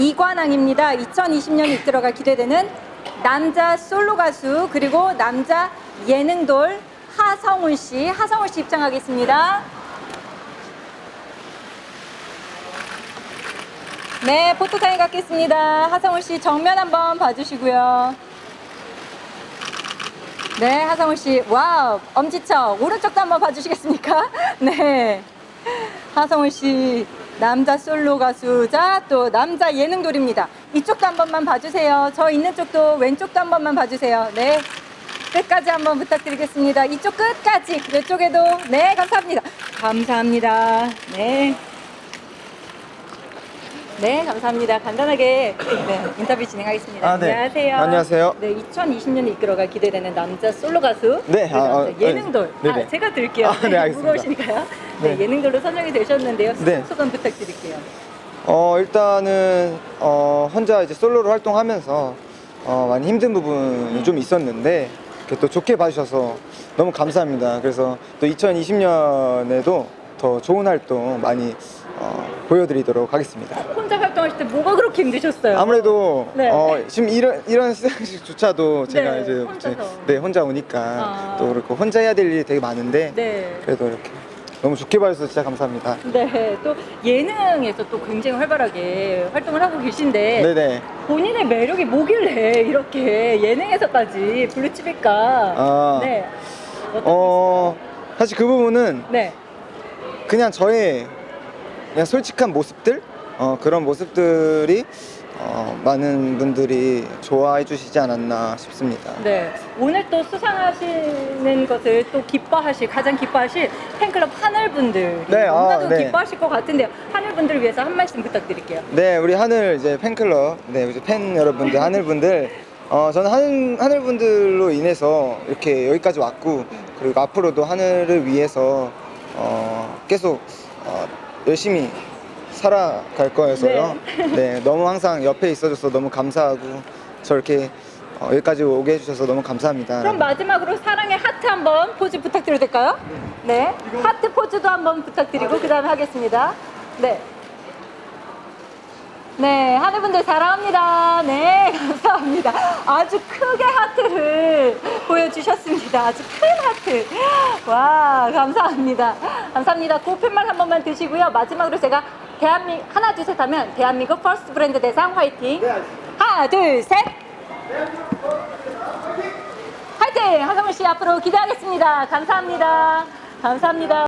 이관왕입니다. 2020년이 이끌어가 기대되는 남자 솔로 가수 그리고 남자 예능돌 하성훈 씨, 하성훈 씨 입장하겠습니다. 네, 포토타임 갖겠습니다. 하성훈 씨 정면 한번 봐주시고요. 네, 하성훈 씨. 와우, 엄지척. 오른쪽도 한번 봐주시겠습니까? 네. 하성훈 씨, 남자 솔로 가수자, 또 남자 예능돌입니다. 이쪽도 한 번만 봐주세요. 저 있는 쪽도 왼쪽도 한 번만 봐주세요. 네. 끝까지 한번 부탁드리겠습니다. 이쪽 끝까지. 이쪽에도. 네, 감사합니다. 감사합니다. 네. 네, 감사합니다. 간단하게 네, 인터뷰 진행하겠습니다. 아, 네. 안녕하세요. 안녕하세요. 네, 2020년에 이끌어가 기대되는 남자 솔로 가수. 네, 그리고 아, 남자 어, 예능돌. 네, 아, 네. 제가 들게요. 아, 네, 알겠습니다. 무거우시니까요. 네, 네. 예능돌로 선정이 되셨는데요. 네. 소감 부탁드릴게요. 어 일단은 어 혼자 이제 솔로로 활동하면서 어 많이 힘든 부분이 좀 있었는데 이렇게 또 좋게 봐주셔서 너무 감사합니다. 그래서 또 2020년에도 더 좋은 활동 많이 어, 보여드리도록 하겠습니다. 혼자 활동하실 때 뭐가 그렇게 힘드셨어요? 아무래도 네. 어, 지금 이런 이런 시상식조차도 제가 네, 이제 혼자서. 네 혼자 오니까 아. 또 그렇고 혼자 해야 될 일이 되게 많은데 네. 그래도 이렇게 너무 좋게 봐주셔서 진짜 감사합니다. 네, 또 예능에서 또 굉장히 활발하게 활동을 하고 계신데 네네. 본인의 매력이 뭐길래 이렇게 예능에서까지 블루칩일까? 아. 네. 어떤 어 사실 그 부분은 네. 그냥 저의 그냥 솔직한 모습들 어, 그런 모습들이 어, 많은 분들이 좋아해 주시지 않았나 싶습니다. 네. 오늘 또 수상하시는 것을 또 기뻐하실, 가장 기뻐하실 팬클럽 하늘분들. 네, 아, 너무나도 네. 기뻐하실 것 같은데요. 하늘분들을 위해서 한 말씀 부탁드릴게요. 네, 우리 하늘 이제 팬클럽, 네, 이제 팬 여러분들, 하늘분들, 어, 저는 하늘, 하늘분들로 인해서 이렇게 여기까지 왔고, 그리고 앞으로도 하늘을 위해서, 어, 계속, 어, 열심히 살아갈 거여서요. 네. 너무 항상 옆에 있어줘서 너무 감사하고, 저렇게 어, 여기까지 오게 해주셔서 너무 감사합니다. 그럼 마지막으로 사랑의 하트 한번 포즈 부탁드려도 될까요? 네. 하트 포즈도 한번 부탁드리고 그 다음에 하겠습니다. 네. 네, 하늘분들 사랑합니다. 네, 감사합니다. 아주 크게 하트를 보여주셨습니다. 아주 큰 하트. 와, 감사합니다. 감사합니다. 고펜말 한 번만 드시고요. 마지막으로 제가 대한민국, 하나, 둘, 셋 하면 대한민국 퍼스트 브랜드 대상 화이팅. 하나, 둘, 셋. 화이팅! 하성훈 씨 앞으로 기대하겠습니다. 감사합니다. 감사합니다.